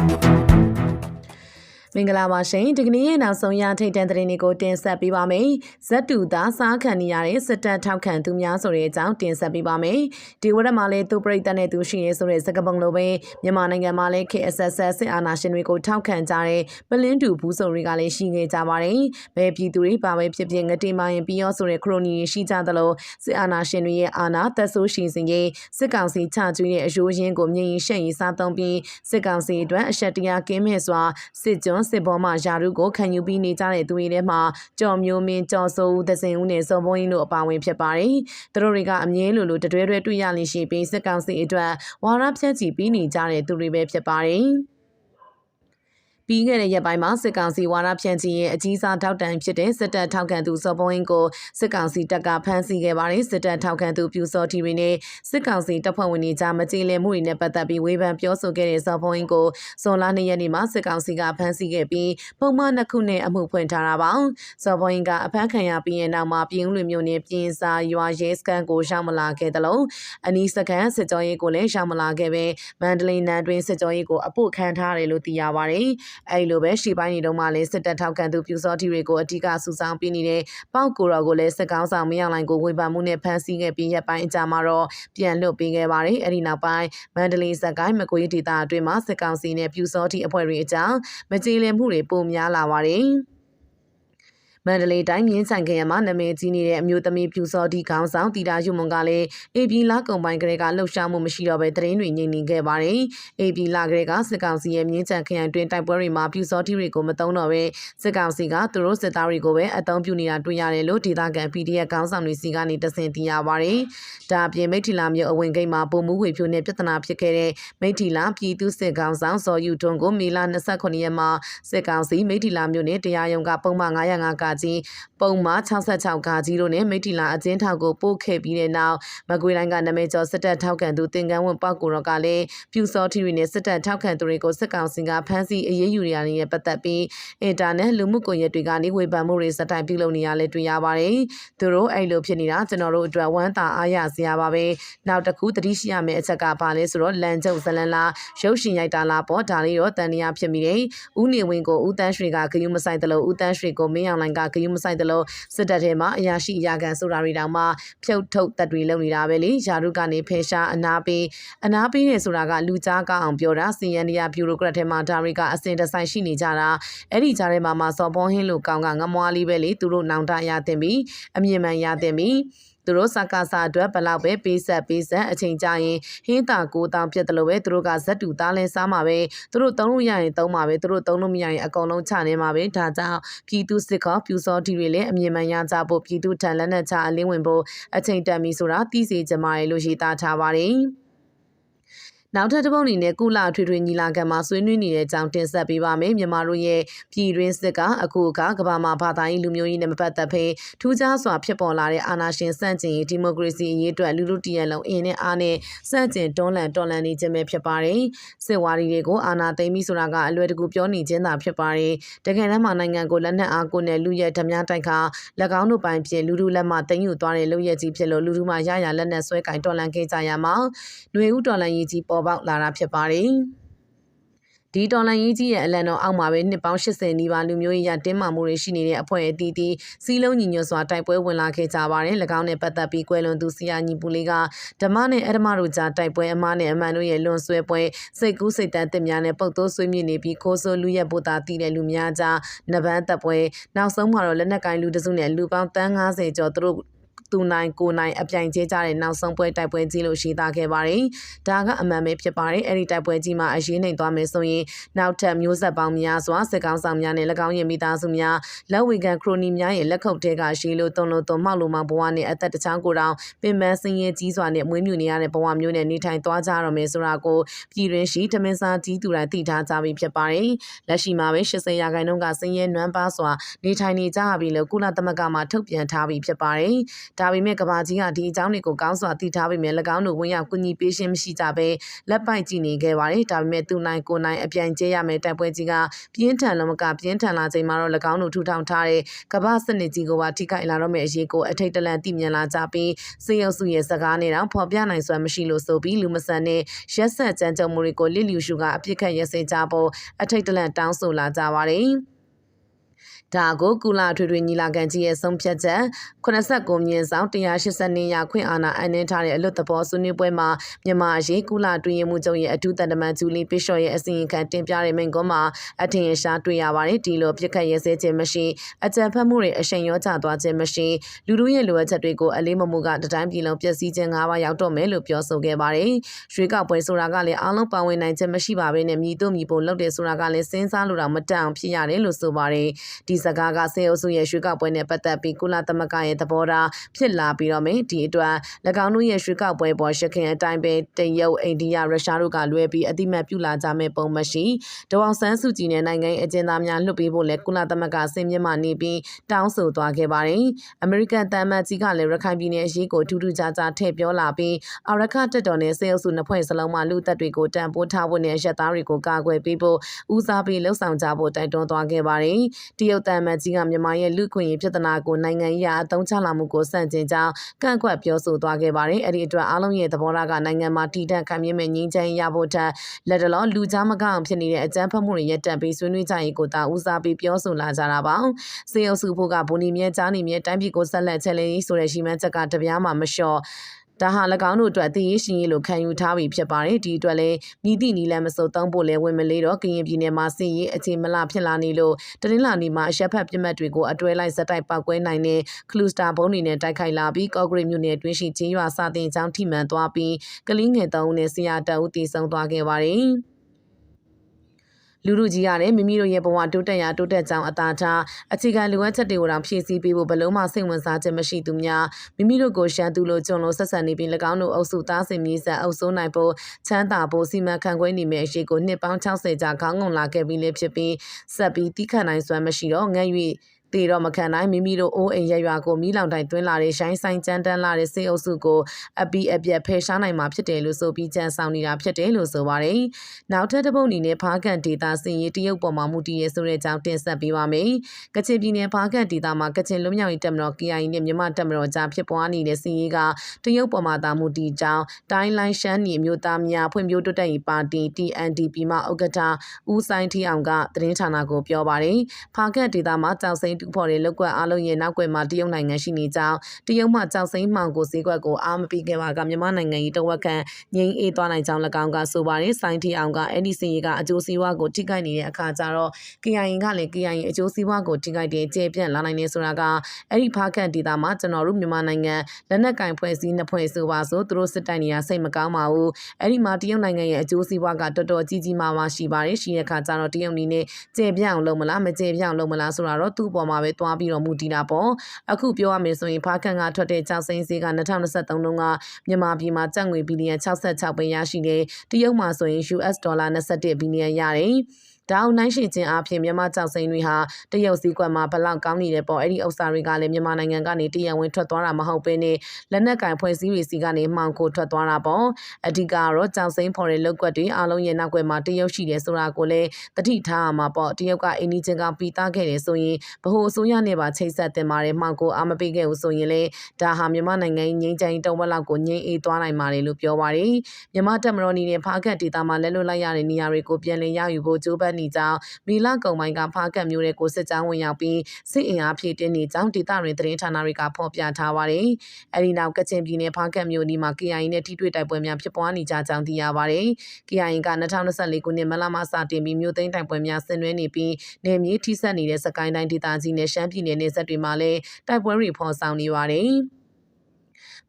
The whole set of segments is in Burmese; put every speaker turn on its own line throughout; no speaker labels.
Thank you. မင်္ဂလာပါရှင်ဒီကနေ့ရဲ့နောက်ဆုံးရထိတ်တန့်သတင်းတွေကိုတင်ဆက်ပေးပါမယ်ဇက်တူသားစားခံနေရတဲ့စစ်တပ်ထောက်ခံသူများဆိုတဲ့အကြောင်းတင်ဆက်ပေးပါမယ်ဒီဝရက်မှာလည်းသူပရိသတ်နဲ့သူရှိရဲဆိုတဲ့စကားပုံလိုပဲမြန်မာနိုင်ငံမှာလည်း KSS စစ်အာဏာရှင်တွေကိုထောက်ခံကြတဲ့ပလင်းတူဘူးဆိုတွေကလည်းရှိခဲ့ကြပါတယ်ဘယ်ပြည်သူတွေပါပဲဖြစ်ဖြစ်ငတေမာရင်ပြီးရောဆိုတဲ့ခရိုနီရှိကြသလိုစစ်အာဏာရှင်တွေရဲ့အာဏာသက်ဆိုးရှိစဉ်ရေးစစ်ကောင်စီချကျွေးတဲ့အယိုးရင်းကိုမြင်ရင်ရှက်ရင်စားသုံးပြီးစစ်ကောင်စီအတွက်အဆက်တရားကင်းမဲ့စွာစစ်ကြောစစ်ဘောမှယာရုကိုခံယူပြီးနေကြတဲ့သူတွေထဲမှာကြော်မျိုးမင်းကြော်စိုးဦးသစင်ဦးနဲ့စော်ဘုံရင်တို့အပါအဝင်ဖြစ်ပါတယ်။သူတို့တွေကအမြဲလိုလိုတတွဲတွဲတွေ့ရလိမ့်ရှိပြီးစစ်ကောင်စီအတွက်ဝါရဖြန့်ချီပြီးနေကြတဲ့သူတွေပဲဖြစ်ပါတယ်။ ပြီးခဲ့တဲ့ရက်ပိုင်းမှာစစ်ကောင်စီဝါရဖြန့်ချီရဲ့အကြီးစားထောက်တန်ဖြစ်တဲ့စစ်တပ်ထောက်ခံသူစော်ဘုံရင်ကိုစစ်ကောင်စီတပ်ကဖမ်းဆီးခဲ့ပါတယ်စစ်တပ်ထောက်ခံသူပြူစောတီတွေနဲ့စစ်ကောင်စီတပ်ဖွဲ့ဝင်တွေကြားမကြေလည်မှုတွေနဲ့ပတ်သက်ပြီးဝေဖန်ပြောဆိုခဲ့တဲ့စော်ဘုံရင်ကိုဇွန်လ၂ရက်နေ့မှာစစ်ကောင်စီကဖမ်းဆီးခဲ့ပြီးပုံမှန်နှစ်ခုနဲ့အမှုဖွင့်ထားတာပါစော်ဘုံရင်ကအဖမ်းခံရပြီးရဲ့နောက်မှာပြည်ဦးလွင်မြို့နယ်ပြည်စာရွာရဲစခန်းကိုရှောင်မလာခဲ့တယ်လို့အနီးစခန်းစစ်ကြောရေးကိုလည်းရှောင်မလာခဲ့ပဲမန္တလေးနန်းတွင်စစ်ကြောရေးကိုအပုတ်ခံထားတယ်လို့သိရပါတယ်အဲဒီလိုပဲရှေ့ပိုင်းတွေတုန်းကလည်းစစ်တပ်ထောက်ခံသူပြူစောတီတွေကိုအဓိကစူဆောင်းပေးနေတဲ့ပေါက်ကိုတော်ကိုလည်းစစ်ကောင်းဆောင်မင်းအောင်လှိုင်ကိုဝေဖန်မှုနဲ့ဖမ်းဆီးခဲ့ပြီးရက်ပိုင်းအကြာမှာတော့ပြန်လွတ်ပေးခဲ့ပါတယ်။အဲဒီနောက်ပိုင်းမန္တလေးစကိုင်းမကွေးဒေသအတွင်းမှာစစ်ကောင်စီနဲ့ပြူစောတီအဖွဲ့တွေအကြောင်းမကြေလည်မှုတွေပိုများလာပါတယ်။ မန္တလေးတိုင်းမြင်းဆိုင်ခရမှာနာမည်ကြီးနေတဲ့အမျိုးသမီးဖြူစောတီခေါင်းဆောင်တီတာယူမွန်ကလည်းအေပီလာကုံပိုင်းကလေးကလှုပ်ရှားမှုမရှိတော့ဘဲတရင်တွေငြိမ်နေခဲ့ပါတယ်။အေပီလာကလေးကစစ်ကောင်စီရဲ့မြင်းချန်ခရိုင်တွင်တိုက်ပွဲတွေမှာဖြူစောတီတွေကိုမတုံးတော့ဘဲစစ်ကောင်စီကသူတို့စစ်သားတွေကိုပဲအသုံးပြုနေတာတွေ့ရတယ်လို့ဒေသခံ PDF ခေါင်းဆောင်တွေစီကနေတဆင်သိရပါတယ်။ဒါအပြင်မိထီလာမြို့အဝင်ဂိတ်မှာပုံမှုဝေဖြိုးနဲ့ပြဿနာဖြစ်ခဲ့တဲ့မိထီလာပြည်သူစစ်ခေါင်းဆောင်ဇော်ယူထွန်းကိုမေလ29ရက်မှာစစ်ကောင်စီမိထီလာမြို့နယ်တရားရုံးကပုံမှန်905ကကြီးပုံမှ66ကာကြီးတို့နဲ့မိထီလာအကျဉ်းထောင်ကိုပို့ခဲ့ပြီးတဲ့နောက်မကွေးတိုင်းကနမဲကျော်စစ်တပ်ထောက်ခံသူတင်ကန်းဝင်ပောက်ကိုတော့ကလည်းပြူစောထီတွေနဲ့စစ်တပ်ထောက်ခံသူတွေကိုစစ်ကောင်စီကဖမ်းဆီးအရေးယူရတဲ့နဲ့ပတ်သက်ပြီးအင်တာနက်လူမှုကွန်ရက်တွေကနေဝေဖန်မှုတွေစတိုင်ပြုလုပ်နေရလဲတွေ့ရပါတယ်။သူတို့အဲ့လိုဖြစ်နေတာကျွန်တော်တို့အတွက်ဝမ်းသာအားရစရာပါပဲ။နောက်တစ်ခုသတိရှိရမယ့်အချက်ကပါလဲဆိုတော့လန်ကျုပ်ဇလန်လာရုပ်ရှင်ရိုက်တာလားပေါ့ဒါလေးတော့တန်တရားဖြစ်မိတယ်။ဦးနေဝင်းကိုဦးတန်းရွှေကဂယုမဆိုင်တယ်လို့ဦးတန်းရွှေကိုမင်းအောင်လိုင်ကဂယုမဆိုင်တယ်လို့စစ်တပ်ထဲမှာအရာရှိအရာခံဆိုတာတွေတောင်မှဖြုတ်ထုတ်တက်တွေလုပ်နေတာပဲလေယာရုကနေဖယ်ရှားအနာပေးအနာပေးနေဆိုတာကလူကြားကောင်းအောင်ပြောတာစီယန်ဒီယာဘျူရိုကရက်ထဲမှာဒါတွေကအစင်တဆိုင်ရှိနေကြတာအဲ့ဒီကြားထဲမှာမှစော်ပွန်ဟင်းလိုကောင်းကငမွားလေးပဲလေသူတို့နောင်တရတင်ပြီးအမြင်မှန်ရတင်ပြီး သူတို့စကားစာအတွက်ဘလောက်ပဲပေးဆက်ပေးဆက်အချိန်ကြာရင်ဟင်းတာကိုတောင်ပြတ်တယ်လို့ပဲသူတို့ကဇက်တူသားလဲစားမှာပဲသူတို့သုံးလို့ရရင်သုံးမှာပဲသူတို့သုံးလို့မရရင်အကုန်လုံးချနေမှာပဲဒါကြောင့်ပြည်သူစစ်ခေါပြူစောတီတွေလည်းအမြင်မှန်ရကြဖို့ပြည်သူထံလက်နက်ချအလင်းဝင်ဖို့အချိန်တန်ပြီဆိုတာသိစေချင်ပါတယ်လို့ရေးသားထားပါတယ် နောက်ထပ်တစ်ပုဒ်အနေနဲ့ကုလထွေထွေညီလာခံမှာဆွေးနွေးနေတဲ့အကြောင်းတင်ဆက်ပေးပါမယ်မြန်မာတို့ရဲ့ပြည်တွင်းစစ်ကအခုအခါကမ္ဘာမှာဘာသာရေးလူမျိုးရေးနဲ့မပတ်သက်ဘဲထူးခြားစွာဖြစ်ပေါ်လာတဲ့အာဏာရှင်စန့်ကျင်ရေးဒီမိုကရေစီအရေးအတွက်လူလူတရလုံးအင်းနဲ့အားနဲ့စန့်ကျင်တွန်းလှန်တော်လှန်နေခြင်းပဲဖြစ်ပါတယ်စစ်ဝါဒီတွေကိုအာဏာသိမ်းပြီးဆိုတာကအလွယ်တကူပြောနေခြင်းသာဖြစ်ပါတယ်တကယ်တမ်းမှာနိုင်ငံကိုလက်နက်အားကိုနဲ့လူရဲဓမြတိုက်ခါ၎င်းတို့ပိုင်ဖြင့်လူလူလက်မှသိမ်းယူသွားတဲ့လူရဲကြီးဖြစ်လို့လူလူမှရရလက်နက်ဆွဲကင်တော်လှန်ခဲ့ကြရမှာຫນွေဦးတော်လှန်ရေးကြီးပေါ်ပေါက်လာတာဖြစ်ပါတယ်။ဒီတော်လန်ရေးကြီးရဲ့အလံတော်အောက်မှာပဲနှစ်ပေါင်း80နီးပါးလူမျိုးရေးရတင်းမာမှုတွေရှိနေတဲ့အဖွဲ့အသီးသီးစီးလုံးညီညွတ်စွာတိုက်ပွဲဝင်လာခဲ့ကြပါတယ်။၎င်းနဲ့ပတ်သက်ပြီးကွယ်လွန်သူဆီယာညီပူလေးကဓမ္မနဲ့အဓမ္မတို့ကြားတိုက်ပွဲအမားနဲ့အမှန်တို့ရဲ့လွန်ဆွဲပွဲစိတ်ကူးစိတ်တန်းတစ်များနဲ့ပုတ်သိုးဆွေးမြေ့နေပြီးခိုးဆိုးလူရက်ပိုတာတည်တဲ့လူများကြားနဗန်းတပ်ပွဲနောက်ဆုံးမှာတော့လက်နက်ကင်လူတစုနဲ့လူပေါင်း350ကျော်သူတို့ သူနိုင်ကိုနိုင်အပြိုင်ကျဲကြတဲ့နောက်ဆုံးပွဲတိုက်ပွဲကြီးလို့ရှိသားခဲ့ပါတယ်။ဒါကအမှန်ပဲဖြစ်ပါတယ်။အဲ့ဒီတိုက်ပွဲကြီးမှာအရေးနိုင်သွားမယ်ဆိုရင်နောက်ထပ်မျိုးဆက်ပေါင်းများစွာစစ်ကောင်းဆောင်များနဲ့၎င်းရဲ့မိသားစုများလက်ဝေကန်ခရိုနီများရဲ့လက်ခုပ်ထဲကရှေးလို့တုံလို့တုံမှောက်လို့မှဘဝနဲ့အသက်တချောင်းကိုတောင်ပင်ပန်းစင်းရဲကြီးစွာနဲ့မွေးမြူနေရတဲ့ဘဝမျိုးနဲ့နေထိုင်သွားကြရမယ်ဆိုတာကိုပြည်တွင်းရှိထမင်းစားကြီးသူတိုင်းသိထားကြပြီဖြစ်ပါတယ်။လက်ရှိမှာပဲ80ရာခိုင်နှုန်းကစင်းရဲနွမ်းပါစွာနေထိုင်နေကြပြီလို့ကုလသမဂ္ဂမှထုတ်ပြန်ထားပြီးဖြစ်ပါတယ်။ဒါပေမဲ့ကဘာကြီးကဒီအကြောင်းတွေကိုကောင်းစွာသိထားပေမဲ့၎င်းတို့ဝင်ရောက်ကူညီပေးခြင်းမရှိကြဘဲလက်ပိုက်ကြည့်နေခဲ့ပါတယ်ဒါပေမဲ့သူနိုင်ကိုနိုင်အပြိုင်ကျဲရမယ်တိုက်ပွဲကြီးကပြင်းထန်လုံးမကပြင်းထန်လာချိန်မှာတော့၎င်းတို့ထူထောင်ထားတဲ့ကဘာစနစ်ကြီးကိုပါထိခိုက်လာတော့မယ့်အရေးကိုအထိတ်တလန့်သိမြင်လာကြပြီးစေရုပ်စုရဲ့စကားနဲ့တော့ဖော်ပြနိုင်စွမ်းမရှိလို့ဆိုပြီးလူမဆန်တဲ့ရက်ဆက်ကြမ်းကြုတ်မှုတွေကိုလစ်လျူရှုကအပြစ်ခတ်ရစင်ကြဖို့အထိတ်တလန့်တောင်းဆိုလာကြပါတယ်။ ဒါကိုကုလထွေထွေညီလာခံကြီးရဲ့ဆုံးဖြတ်ချက်89မြင်းဆောင်182ရာခွင့်အာဏာအနှင်းထားတဲ့အလွတ်သဘောဆွေးနွေးပွဲမှာမြန်မာရေးကုလတွင်ရမှုချုပ်ရဲ့အထူးတန်တမန်ဂျူလီပစ်ရှော့ရဲ့အစီရင်ခံတင်ပြတဲ့မိန့်ခွန်းမှာအထင်ရရှားတွေ့ရပါတယ်ဒီလိုပြစ်ခတ်ရဲစဲခြင်းမရှိအကြံဖတ်မှုတွေအရှိန်ရောကျသွားခြင်းမရှိလူတို့ရဲ့လိုအပ်ချက်တွေကိုအလေးမမှုကတတိုင်းပြည်လုံးပျက်စီးခြင်း၅ပါးရောက်တော့မယ်လို့ပြောဆိုခဲ့ပါတယ်ရွေးကောက်ပွဲဆိုတာကလည်းအားလုံးပါဝင်နိုင်ခြင်းမရှိပါဘဲနဲ့မြည်တို့မြည်ဖို့လုပ်တယ်ဆိုတာကလည်းစဉ်းစားလို့တော့မတန်အောင်ဖြစ်ရတယ်လို့ဆိုပါတယ်ဒီစကားကစေအုပ်စုရဲ့ရွှေကောက်ပွဲနဲ့ပတ်သက်ပြီးကုလသမဂ္ဂရဲ့သဘောထားဖြစ်လာပြီးတော့မယ်ဒီအတွက်၎င်းတို့ရဲ့ရွှေကောက်ပွဲပေါ်ရှခင်အတိုင်းပဲတရုတ်အိန္ဒိယရုရှားတို့ကလွဲပြီးအတိမတ်ပြုလာကြမဲ့ပုံမရှိဒေါအောင်ဆန်းစုကြည်နဲ့နိုင်ငံအကျဉ်းသားများလွှတ်ပေးဖို့လဲကုလသမဂ္ဂဆင်မြင့်မှနေပြီးတောင်းဆိုသွားခဲ့ပါတယ်အမေရိကန်တမ်မတ်ကြီးကလည်းရခိုင်ပြည်နယ်အရေးကိုထူးထူးခြားခြားထည့်ပြောလာပြီးအာရခတက်တော်နဲ့စေအုပ်စုနှစ်ဖွဲ့စလုံးမှလူသက်တွေကိုတန်ဖိုးထားဖို့နဲ့ရက်သားတွေကိုကာကွယ်ပေးဖို့ဦးစားပေးလှုံ့ဆော်ကြဖို့တိုက်တွန်းသွားခဲ့ပါတယ်တရုတ်တမ်မတ်ကြီးကမြန်မာရဲ့လူခွင့်ရေးပြဿနာကိုနိုင်ငံရေးအသုံးချလာမှုကိုစန့်ကျင်ကြောင်းကန့်ကွက်ပြောဆိုသွားခဲ့ပါတယ်။အဲ့ဒီအတွက်အားလုံးရဲ့သဘောထားကနိုင်ငံမှာတည်တံ့ခံမြင့်မဲ့ငြိမ်းချမ်းရဖို့ထက်လက်တလောလူကြားမကောင်းဖြစ်နေတဲ့အကြမ်းဖက်မှုတွေရပ်တန့်ပြီးဆွေးနွေးကြရေးကိုသာဦးစားပေးပြောဆိုလာကြတာပါ။စေအုပ်စုဖို့ကဘူနီမြဲကြားနေမြဲတိုင်းပြည်ကိုဆက်လက်ချက်လေးဆိုတဲ့ရှိမှန်းချက်ကတပြားမှမလျှော့ ဒါဟာ၎င်းတို့အတွက်သိရေးရှင်ရေးလိုခံယူထားပြီးဖြစ်ပါတယ်ဒီအတွက်လည်းမိသည့်နီလန်းမစိုးသုံးဖို့လည်းဝင်မလေးတော့ကရင်ပြည်နယ်မှာစစ်ရေးအခြေမလဖြစ်လာနေလို့တနင်္လာနေ့မှာအရက်ဖက်ပြစ်မှတ်တွေကိုအတွဲလိုက်ဇက်တိုက်ပောက်ကွဲနိုင်တဲ့ခလူစတာဘုံတွေနဲ့တိုက်ခိုက်လာပြီးကော့ဂရိတ်မြို့နယ်တွင်းရှိချင်းရွာစာတင်ကျောင်းထိမှန်သွားပြီးကလင်းငယ်သုံးဦးနဲ့ဆရာတအုပ်တည်ဆုံသွားခဲ့ပါတယ် လူလူကြီးရတယ်မိမိတို့ရဲ့ဘဝတိုးတက်ရာတိုးတက်ကြောင်းအသာထားအခြေခံလိုအပ်ချက်တွေကိုတော့ဖြည့်ဆည်းပေးဖို့ဘလုံးမစိတ်ဝင်စားခြင်းမရှိသူများမိမိတို့ကိုရှမ်းသူလိုကျွန်လိုဆက်ဆံနေပြီး၎င်းတို့အုပ်စုသားစင်မြေဆက်အုပ်စိုးနိုင်ဖို့ချမ်းသာဖို့စီမံခန့်ခွဲနေမယ့်အရှိကိုနှစ်ပေါင်း60ကြာခေါင်းငုံလာခဲ့ပြီးလည်းဖြစ်ပြီးဆက်ပြီးတိခတ်နိုင်စွမ်းမရှိတော့ငဲ့၍တေ တော့မခံနိုင်မိမိတို့အိုးအိမ်ရရွာကိုမိလောင်တိုင်တွင်းလာတဲ့ရှိုင်းဆိုင်ကြမ်းတမ်းလာတဲ့စေအုပ်စုကိုအပီအပြက်ဖယ်ရှားနိုင်မှာဖြစ်တယ်လို့ဆိုပြီးကြံဆောင်နေတာဖြစ်တယ်လို့ဆိုပါတယ်။နောက်ထပ်တစ်ပုတ်အနေနဲ့ဖားကန်ဒေတာစင်ရေးတရုတ်ပေါ်မှာမူတည်ရဲဆိုတဲ့အကြောင်းတင်ဆက်ပေးပါမယ်။ကချင်ပြည်နယ်ဖားကန်ဒေတာမှာကချင်လူမျိုးရေးတပ်မတော် KIA နဲ့မြန်မာတပ်မတော်ကြားဖြစ်ပွားနေတဲ့စင်ရေးကတရုတ်ပေါ်မှာတာမူတည်ကြောင်းတိုင်းလိုင်းရှမ်းနေမျိုးသားများဖွံ့ဖြိုးတိုးတက်ရေးပါတီ TNDP မှဥက္ကဋ္ဌဦးဆိုင်ထီအောင်ကသတင်းဌာနကိုပြောပါတယ်။ဖားကန်ဒေတာမှာကြောက်စိမ့်တူဖော်တဲ့လောက်ကွက်အားလုံးရဲ့နောက်ကွယ်မှာတရုတ်နိုင်ငံရှိနေကြောင်းတရုတ်မှကြောက်စိမ့်မှောင်ကိုဈေးကွက်ကိုအားမပေးခဲ့ပါကမြန်မာနိုင်ငံကြီးတဝက်ခန့်ငြိမ်းအေးသွားနိုင်ကြောင်း၎င်းကဆိုပါတယ်စိုင်းထီအောင်ကအဲ့ဒီစီရီကအကျိုးစီးပွားကိုထိခိုက်နေတဲ့အခါကျတော့ KIA ကလည်း KIA အကျိုးစီးပွားကိုထိခိုက်တဲ့ကျေပြန့်လာနိုင်နေဆိုတာကအဲ့ဒီဖားခန့်ဒေတာမှာကျွန်တော်တို့မြန်မာနိုင်ငံလက်နက်ကင်ဖွဲ့စည်းနှစ်ဖွဲ့ဆိုပါဆိုသူတို့စစ်တိုင်နေရစိတ်မကောင်းပါဘူးအဲ့ဒီမှာတရုတ်နိုင်ငံရဲ့အကျိုးစီးပွားကတော်တော်ကြီးကြီးမားမားရှိပါတယ်ရှိတဲ့အခါကျတော့တရုတ်နေနဲ့ကျေပြန့်အောင်လုပ်မလားမကျေပြန့်အောင်လုပ်မလားဆိုတာတော့သူ့အပေါ်မှာပဲသွားပြီးတော့မူတည်တာပေါ့အခုပြောရမယ်ဆိုရင်ဖားခန့်ကထွက်တဲ့ကြောက်စိမ်းဈေးက2023တုန်းကမြန်မာပြည်မှာကျပ်ငွေဘီလီယံ66ပဲရရှိတယ်တရုတ်မှာဆိုရင် US ဒေါ်လာ21ဘီလီယံရတယ် ဒါအောင်နိုင်ရှိခြင်းအပြင်မြန်မာကြောက်စိမ်းတွေဟာတရုတ်စည်းကွက်မှာဘလောက်ကောင်းနေတယ်ပေါ့အဲ့ဒီဥစ္စာတွေကလည်းမြန်မာနိုင်ငံကနေတရဝင်ထွက်သွားတာမဟုတ်ဘဲနဲ့လက်နက်ကင်ဖွဲ့စည်းတွေစီကနေမှောင်ကိုထွက်သွားတာပေါ့အဓိကတော့ကြောက်စိမ်းဖော်တဲ့လောက်ကွက်တွေအားလုံးရဲ့နောက်ွယ်မှာတရုတ်ရှိတယ်ဆိုတာကိုလည်းတတိထားရမှာပေါ့တရုတ်ကအင်းကြီးချင်းကပြီးသားခဲ့တယ်ဆိုရင်ဗဟိုအစိုးရနဲ့ပါချိတ်ဆက်တင်ပါတယ်မှောင်ကိုအားမပေးခဲ့ဘူးဆိုရင်လေဒါဟာမြန်မာနိုင်ငံငင်းချင်တုံးဝက်လောက်ကိုငင်းအေးသွားနိုင်ပါတယ်လို့ပြောပါတယ်မြန်မာတက်မတော်နေနဲ့ဖားခတ်ဒေတာမှာလက်လွတ်လိုက်ရတဲ့နေရာတွေကိုပြန်လည်ရယူဖို့ကြိုးပမ်းနေကြောင်းမီလကုံပိုင်းကဖားကတ်မျိုးတဲ့ကိုစစ်ကြောင်းဝင်ရောက်ပြီးစစ်အင်အားဖြည့်တင်းနေကြောင်းဒေသတွင်သတင်းဌာနတွေကဖော်ပြထားပါတယ်။အဲဒီနောက်ကချင်ပြည်နယ်ဖားကတ်မျိုးဒီမှာ KIA နဲ့ထိတွေ့တိုက်ပွဲများဖြစ်ပွားနေကြကြောင်းသိရပါတယ်။ KIA က2024ခုနှစ်မလမှစတင်ပြီးမြို့သိမ်းတိုက်ပွဲများဆင်နွှဲနေပြီးနေမြေထိစပ်နေတဲ့စကိုင်းတိုင်းဒေသကြီးနဲ့ရှမ်းပြည်နယ်နယ်စပ်တွေမှာလည်းတိုက်ပွဲတွေဖော်ဆောင်နေပါတယ်။။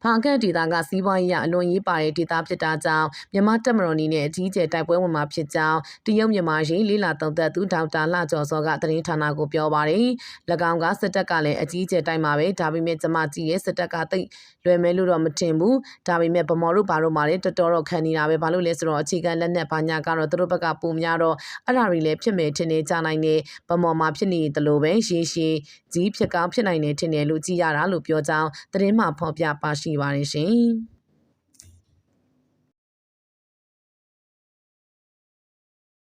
ဖားကတ်ဒေသကစီးပွားရေးအလွန်ရေးပါတဲ့ဒေသဖြစ်တာကြောင့်မြန်မာတပ်မတော်အနေနဲ့အကြီးအကျယ်တိုက်ပွဲဝင်မှာဖြစ်ကြောင်းတရုတ်မြန်မာရေးလေးလာသုံးသက်သူဒေါက်တာလှကျော်စောကသတင်းဌာနကိုပြောပါတယ်။၎င်းကစစ်တပ်ကလည်းအကြီးအကျယ်တိုက်မှာပဲဒါပေမဲ့ကျမကြည့်ရဲ့စစ်တပ်ကတိတ်လွယ်မဲလို့တော့မထင်ဘူး။ဒါပေမဲ့ဗမော်တို့ဘာလို့မှလည်းတော်တော်တော့ခံနေတာပဲဘာလို့လဲဆိုတော့အခြေခံလက်နက်ဘာညာကတော့သူတို့ဘက်ကပုံများတော့အဲ့ဒါတွေလည်းဖြစ်မယ်ထင်နေကြနိုင်တယ်ဗမော်မှာဖြစ်နေတယ်လို့ပဲရေရှည်ကြီးဖြစ်ကောင်းဖြစ်နိုင်တယ်ထင်တယ်လို့ကြည်ရတာလို့ပြောကြောင်းသတင်းမှဖော်ပြပါရှိပါတယ်ရှင်။